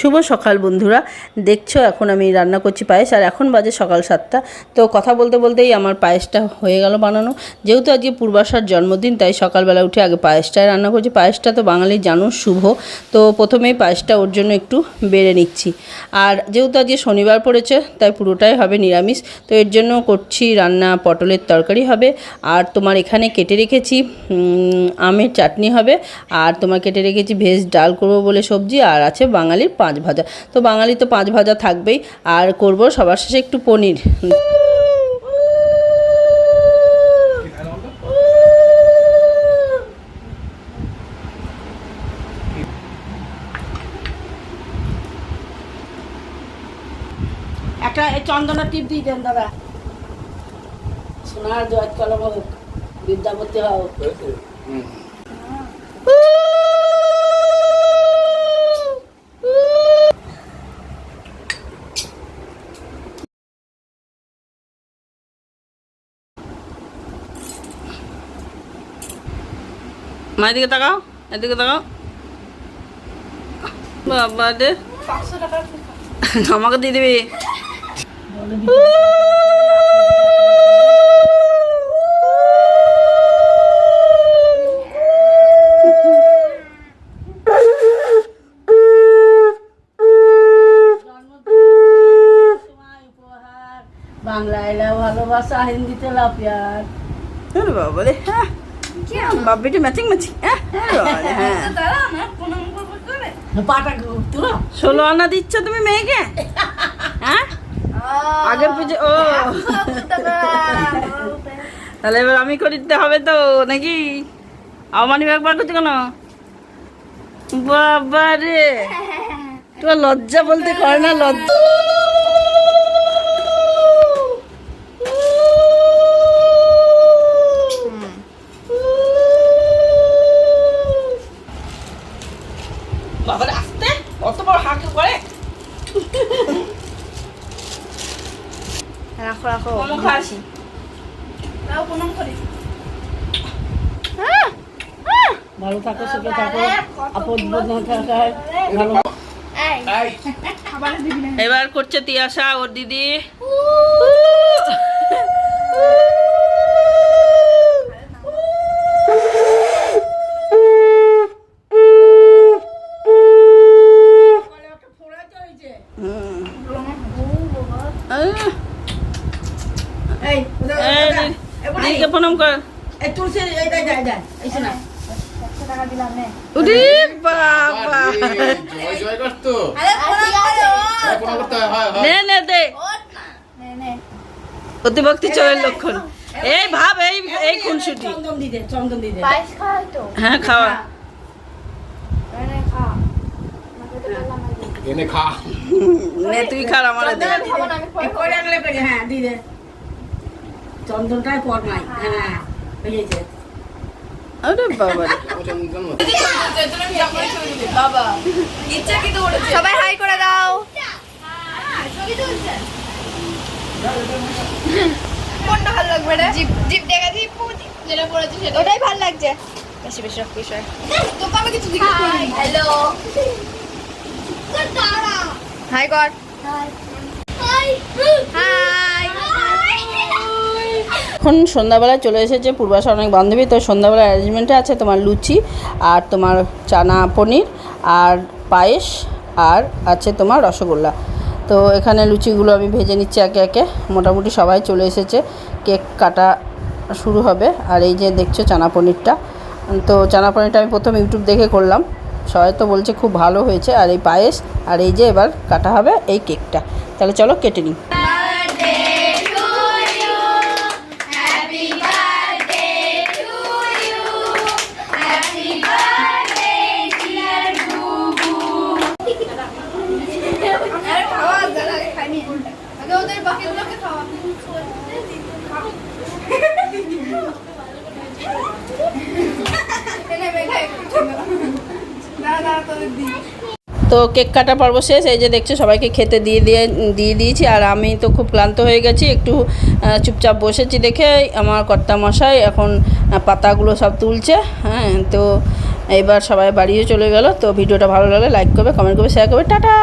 শুভ সকাল বন্ধুরা। দেখছ, এখন আমি রান্না করছি পায়েস, আর এখন বাজে সকাল সাতটা। তো কথা বলতে বলতেই আমার পায়েসটা হয়ে গেল বানানো। যেহেতু আজকে পূর্বাশার জন্মদিন, তাই সকালবেলা উঠে আগে পায়েসটাই রান্না করছি। পায়েসটা তো বাঙালি জানো, শুভ। তো প্রথমেই পায়েসটা ওর জন্য একটু বেড়ে নিচ্ছি। আর যেহেতু আজকে শনিবার পড়েছে, তাই পুরোটাই হবে নিরামিষ। তো এর জন্য করছি রান্না পটলের তরকারি হবে। আর তোমার এখানে কেটে রেখেছি আমের চাটনি হবে। আর তোমার কেটে রেখেছি ভেজ ডাল করব বলে সবজি, আর আছে বাঙালির পাঁচ ভাজা। তো বাঙালি তো পাঁচ ভাজা থাকবেই। আর করব সবার শেষে একটু পনির। একটা চন্দনা টিপ দিয়ে দেন দাদা। সোনার জয় কলম হোক বিদ্যাপতি হোক মা এদিকে তাকাও এদিকে তাকাও বাবা রে আমাকে দিয়ে দিবি বাংলায় লাও ভালোবাসা হিন্দিতে লাও প্যার আরে বাবা রে হ্যাঁ বাবিটি ম্যাচিং ম্যাচিং হ্যাঁ? হ্যাঁ ষোলো আনা দিচ্ছ তুমি মেয়েকে? হ্যাঁ? আগের পুজো ও। তাহলে এবার আমি করে দিতে হবে তো নাকি? আমানি একবার করছি কেন? বাবা রে তোমার লজ্জা বলতে কর না লজ্জা। বাবার আসতে অত বড় হাঁক করে রাখো রাখো মোমো ভালো থাকো সুখে থাকো। আপদ ভালো এবার করছে তিয়াশা ওর দিদি হুম। আহ, এই দিদি- দিদিকে প্রণাম কর টাকা দিলাম নে উরি বাবা জয় জয় করতো আরে হ্যাঁ, প্রণাম করতে হয়, হয়, হয়। নে নে দে। নে। নে অতিভক্তি চয়ের লক্ষণ। এই ভাব এই এই খুনসুটি। হ্যাঁ খাওয়া। এনে খা। নে তুই খা আমার দে আমি খাব। না, আমি পরে খাব। চন্দনটাই পর নাই হ্যাঁ হয়েছে সবাই হাই করে দাও। কোনটা ভালো লাগবে রে? জিপ জিপ দেখা জিপ। যেটা পড়েছে সেটা। ওটাই ভালো লাগছে। বেশি বেশি রক্ত বিষয় তোকে আমি কিছু জিজ্ঞেস করি হ্যালো হাই কর। হাই হাই এখন সন্ধ্যাবেলায় চলে এসেছে পূর্বাশা অনেক বান্ধবী, তো সন্ধ্যাবেলা অ্যারেঞ্জমেন্টে আছে তোমার লুচি আর তোমার চানা পনির আর পায়েস আর আছে তোমার রসগোল্লা। তো এখানে লুচিগুলো আমি ভেজে নিচ্ছি একে একে। মোটামুটি সবাই চলে এসেছে। কেক কাটা শুরু হবে। আর এই যে দেখছ চানা পনিরটা। তো চানা পনিরটা আমি প্রথম ইউটিউব দেখে করলাম। সবাই তো বলছে খুব ভালো হয়েছে। আর এই পায়েস, আর এই যে এবার কাটা হবে এই কেকটা। তাহলে চলো কেটে নিই। তো কেক কাটা পর্ব শেষ, এই যে দেখছ সবাইকে খেতে দিয়ে দিয়ে দিয়ে দিয়েছি, আর আমি তো খুব ক্লান্ত হয়ে গেছি, একটু চুপচাপ বসেছি দেখে আমার কর্তা মশাই এখন পাতাগুলো সব তুলছে হ্যাঁ তো এবার সবাই বাড়িও চলে গেল, তো ভিডিওটা ভালো লাগলে লাইক করবে কমেন্ট করবে শেয়ার করবে, টাটা!